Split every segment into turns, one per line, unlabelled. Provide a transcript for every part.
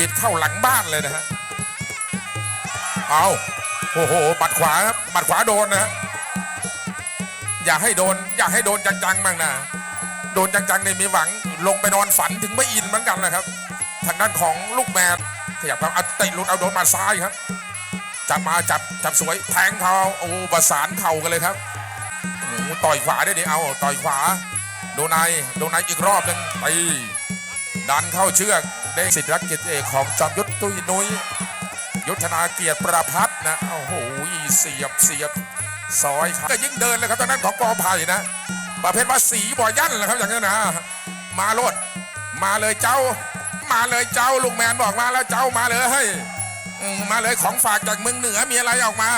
บิดเข้าหลังบ้านเลยนะฮะเอาโอ้โหหมัดขวาครับหมัดขวาโดนนะฮะอย่าให้โดน อย่าให้โดนจังๆบ้างนะโดนจังๆเนี่ยมีหวังลงไปนอนฝันถึงไม่อินเหมือนกันนะครับ ทางด้านของลูกแมนขยับครับอัดติลุดเอาโดนมาซ้ายครับจับมาจับจับสวยแทงเขาโอ้ประสานเข่ากันเลยครับโอ้ต่อยขวาได้ดิเอาต่อยขวา โดนในโดนในอีกรอบหนึ่งไปดันเข้าเชือก ได้สิทธิ์รักเกิเอกของจอมยุทธตุ้ยนุ้ยยุทธนาเกียรติประพัฒนะโอ้โหเสียบเสียบซอยก็ยิ่งเดินเลยครับตอนนั้นของกอไผ่นะประเภทว่าสีบ่อยันแหละครับอย่างนี้นะ มาโลดมาเลยเจ้า มาเลยเจ้าลุงแมนบอกมาแล้วเจ้ามาเลยเฮ้ยมาเลยของฝากจากเมืองเหนือมีอะไรออกมา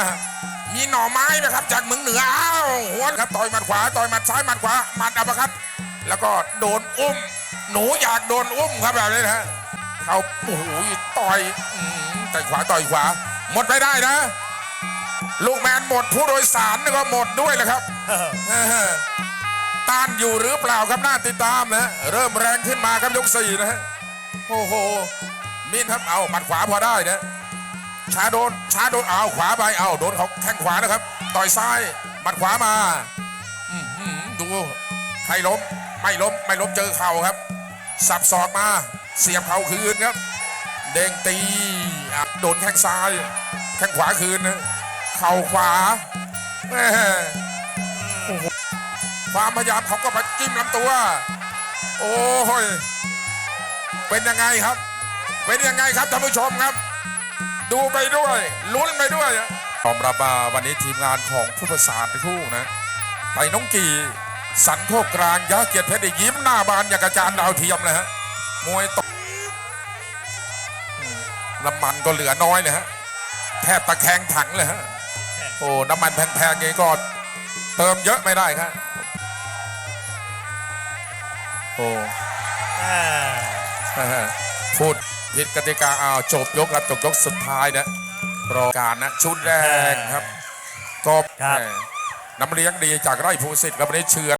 มีหน่อไม้ไหมครับจากเมืองเหนืออ้าวหัวครับต่อยมัดขวาต่อยมัดซ้ายมัดขวามัดอัปคัตแล้วก็โดนอุ้ม หนูอยากโดนอุ้มครับแบบนี้นะฮะ เขาโอ้โหต่อยต่อยขวาต่อยขวา หมดไม่ได้นะ ลูกแมนหมดผู้โดยสารก็หมดด้วยแหละครับ ต้านอยู่หรือเปล่าครับน่าติดตามนะ เริ่มแรงขึ้นมาครับยกสี่นะฮะโอ้โหมินครับเอาหมัดขวาพอได้นะช้าโดนช้าโดนเอาขวาไปเอาโดนเขาแข้งขวานะครับ ต่อยซ้ายหมัดขวามาดูใครล้มไม่ล้มไม่ล้มเจอเข่าครับ สับศอกมา เสียบเข่าคืนครับ เด้งตีโดนแข้งซ้าย แข้งขวาคืนนะเข่าขวาความพยายามของก็ไปจิ้มลำตัว โอ้ยเป็นยังไงครับ เป็นยังไงครับท่านผู้ชมครับ ดูไปด้วยลุ้นไปด้วยยอมรับว่าวันนี้ทีมงานของผู้ประสานคู่นะไปน้องกีสันโคกกลางยะเกียรติเพชรได้ยิ้มหน้าบานอย่างกระจานดาวเทียมเลยฮะ มวยตกอืมน้ำมันก็เหลือน้อยเลยฮะ แทบตะแคงถังเลยฮะ โอ้ น้ำมันแพงๆนี้ก็เติมเยอะไม่ได้ครับ โอ้
อ่า
พูดผิดกติกาอ้าวจบยกครับจบยกสุดท้ายนะรอการนะชุดแรกครับก็
ครับ
แหม่น้ำเลี้ยงดีจากไร่ภูสิทธิ์ครับวันนี้เชือ